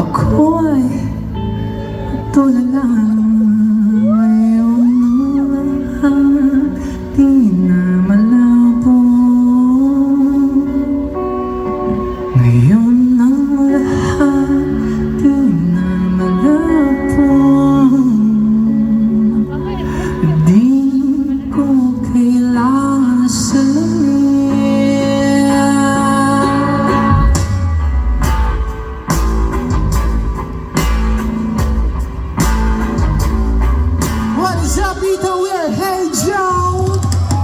Ako ay tulad lang